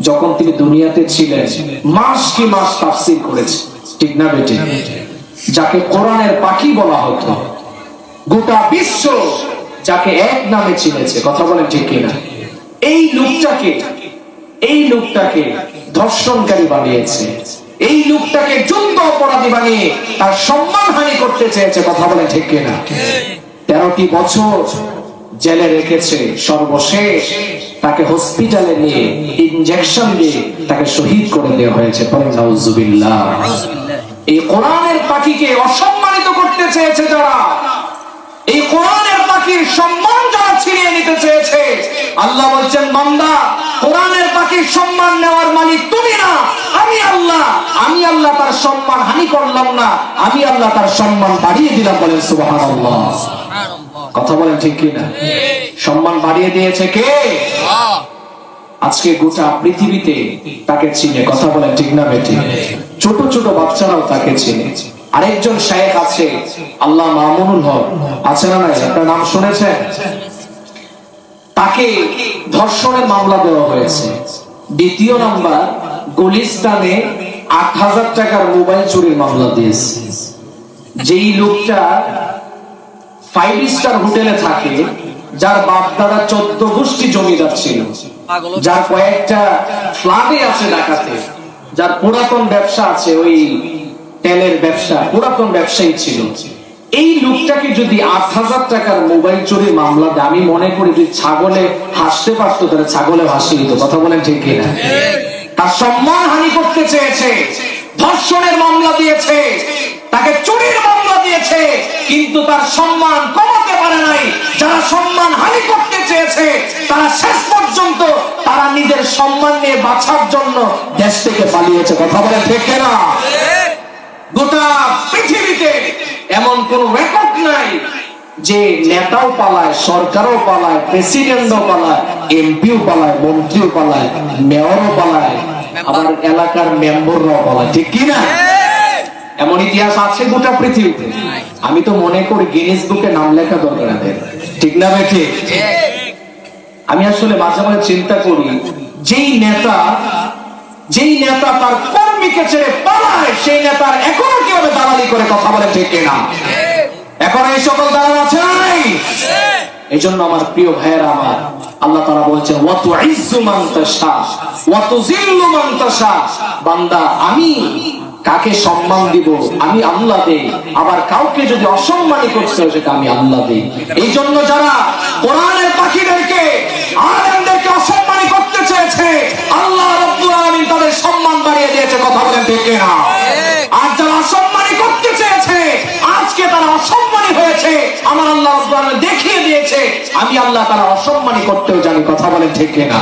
যখন তিনি দুনিয়াতে ছিলেন মাস কি মাস তাফসীর করেছে। ঠিক না বেটে? যাকে কোরআনের পাখি বলা হতো গোটা বিশ্ব যাকে এক নামে চিনেছে। কথা বলেন ঠিক কিনা? এই লোকটাকে এই লোকটাকে ধর্ষণকারী বানিয়েছে। এই লোকটাকে যুদ্ধ অপরাধী বানিয়ে তার সম্মান হানি করতে চেয়েছে। কথা বলেন ঠিক কিনা? তেরোটি বছর জেলে রেখেছে সর্বশেষ তাকে হসপিটালে নিয়ে ইনজেকশন দিয়ে তাকে শহীদ করে দেওয়া হয়েছে। এই কোরআনের পাখিকে অসম্মানিত করতে চেয়েছে যারা। এই কোরআনের পাখির সম্মান যারা ছিনিয়ে নিতে চেয়েছে, আল্লাহ বলছেন, বান্দা, কোরআনের পাখির সম্মান নেওয়ার মালিক তুমি না। আমি আল্লাহ আমি আল্লাহ তার সম্মান হানি করলাম না। আমি আল্লাহ তার সম্মান বাড়িয়ে দিলাম। বলেন, সুবহানাল্লাহ। কথা বলেন ঠিক কি না সম্মান বাড়িয়ে দিয়েছে কে? আজকে গোটা পৃথিবীতে তাকে চিনে। কথা বলেন ঠিক না বেটি ছোট ছোট বাচ্চারাও তাকে চিনে। আরেকজন শায়েখ আছে, আল্লাহ মামুনুল হক। আছে না নাই? আপনার নাম শুনেছেন? তাকে ধর্ষণের মামলা দেওয়া হয়েছে। দ্বিতীয় নাম্বার, গুলিস্তানে আট হাজার টাকার মোবাইল চুরির মামলা দিয়েছে। যেই লোকটা ফাইভ স্টার হোটেলে থাকে যার বাপ দাদা চোদ্দ গোষ্ঠী জমিদার ছিল। যার কয়েকটা ফ্ল্যাটে আছে ঢাকাতে যার পুরাতন ব্যবসা আছে ওই তেলের ব্যবসা পুরাতন ব্যবসায়ী ছিল। এই লোকটাকে যদি আট হাজার টাকার মোবাইল চুরির মামলা দেয় আমি মনে করি যদি ছাগলে হাসতে পারতো তাহলে ছাগলে হাসি দিত। কথা বলেন ঠিক কিনা? তার সম্মান হানি করতে চেয়েছে ধর্ষণের মামলা দিয়েছে তাকে চুরির মামলা কিন্তু তার সম্মান কমাতে পারে নাই। যারা সম্মান হানি করতে চেয়েছে, তারা শেষ পর্যন্ত তারা নিজের সম্মান নিয়ে বাঁচার জন্য দেশ থেকে পালিয়েছে। কথা বলে ঠিক না গোটা পৃথিবীতে এমন কোন রেকর্ড নাই যে নেতাও পালায়, সরকারও পালায় প্রেসিডেন্টও পালায় এমপিও পালায়, মন্ত্রীও পালায় মেয়রও পালায়, আবার এলাকার মেম্বাররাও পালায়। ঠিক কি না এমন ইতিহাস আছে গোটা পৃথিবীতে? আমি তো মনে করি গিনিস বুকে নাম লেখা দরকার ঠিক না ভাই, ঠিক? আমি আসলে মাঝে মাঝে চিন্তা করি, যেই নেতা যেই নেতা তার কর্মীকে ছেড়ে পালায়, সেই নেতার এখনও কীভাবে দালালি করে কথা বলে ঠিক না এখন এই সকল দালাল আছে নাই? এই জন্য আমার প্রিয় ভাইয়েরা আমার, আল্লাহ তারা বলছেন ওয়াতু ইজ্জু মান তাশা ওয়াতু জিল্লু মান তাশা। বান্দা, আমি কাকে সম্মান দিব, আমি আল্লাহ দেই। আবার কাউকে যদি অসম্মানী হয় সেটা আমি আল্লাহ দেই। এই জন্য যারা কোরআনের পাখিদেরকে, আলেমদেরকে অসম্মানী করতে চেয়েছে, আল্লাহ রাব্বুল আলামিন তাদের সম্মান বাড়িয়ে দিয়েছে। কথা বলেন ঠিক না আর যারা অসম্মানী করতে চেয়েছে, আজকে তারা অসম্মানী হয়েছে। আমার আল্লাহ রাব্বুল আলামিন দেখিয়ে দিয়েছে, আমি আল্লাহ তারা অসম্মানী করতেও জানি। কথা বলেন ঠিক না